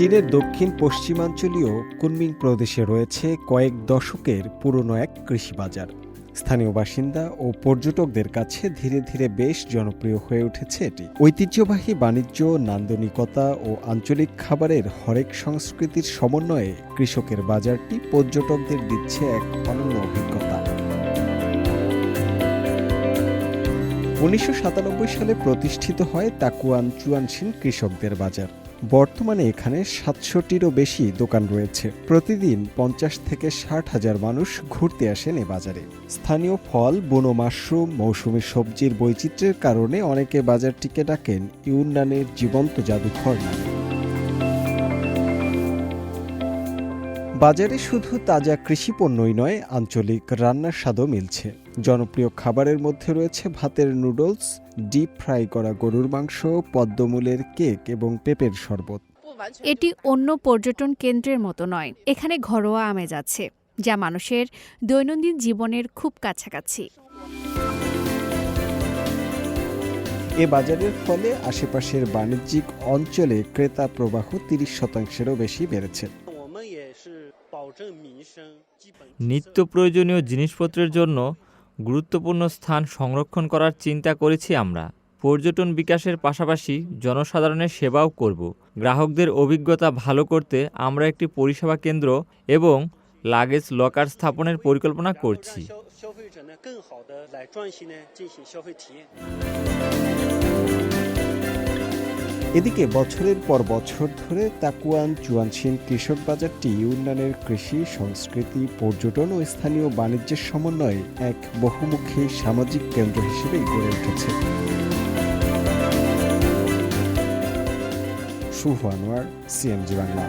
চীনের দক্ষিণ পশ্চিমাঞ্চলীয় কুনমিং প্রদেশে রয়েছে কয়েক দশকের পুরনো এক কৃষি বাজার স্থানীয় বাসিন্দা ও পর্যটকদের কাছে ধীরে ধীরে বেশ জনপ্রিয় হয়ে উঠেছে এটি। ঐতিহ্যবাহী বাণিজ্য, নান্দনিকতা ও আঞ্চলিক খাবারের হরেক সংস্কৃতির সমন্বয়ে কৃষকের বাজারটি পর্যটকদের দিচ্ছে এক অনন্য অভিজ্ঞতা। উনিশশো সাতানব্বই সালে প্রতিষ্ঠিত হয় তাকুয়ান চুয়ানশিন কৃষকদের বাজার। বর্তমানে এখানে সাতশোটিরও বেশি দোকান রয়েছে। প্রতিদিন পঞ্চাশ থেকে ষাট হাজার মানুষ ঘুরতে আসেন এ বাজারে। স্থানীয় ফল, বুনো মাশরুম, মৌসুমী সবজির বৈচিত্র্যের কারণে অনেকে বাজারটিকে ডাকেন ইউনানের জীবন্ত জাদুঘর নামে। বাজারে শুধু তাজা কৃষি পণ্যই নয় আঞ্চলিক রান্নার স্বাদও মিলছে। জনপ্রিয় খাবারের মধ্যে রয়েছে ভাতের নুডলস ডিপ ফ্রাই করা গরুর মাংস পদ্মমূলের কেক এবং পেঁপের শরবত। এটি অন্য পর্যটন কেন্দ্রের মতো নয় এখানে ঘরোয়া আমেজ আছে যা মানুষের দৈনন্দিন জীবনের খুব কাছাকাছি। এ বাজারের ফলে আশেপাশের বাণিজ্যিক অঞ্চলে ক্রেতা প্রবাহ তিরিশ শতাংশেরও বেশি বেড়েছে। নিত্য প্রয়োজনীয় জিনিসপত্রের জন্য গুরুত্বপূর্ণ স্থান সংরক্ষণ করার চিন্তা করেছি আমরা। পর্যটন বিকাশের পাশাপাশি জনসাধারণের সেবাও করব। গ্রাহকদের অভিজ্ঞতা ভালো করতে আমরা একটি পরিষেবা কেন্দ্র এবং লাগেজ লকার স্থাপনের পরিকল্পনা 让 করছি। এদিকে বছরের পর বছর ধরে তাকুয়ান চুয়ানশিন কৃষক বাজারটি ইউনানের কৃষি, সংস্কৃতি, পর্যটন ও স্থানীয় বাণিজ্যের সমন্বয়ে এক বহুমুখী সামাজিক কেন্দ্র হিসেবে গড়ে উঠেছে। শুভ আনোয়ার সিএমজি বাংলা।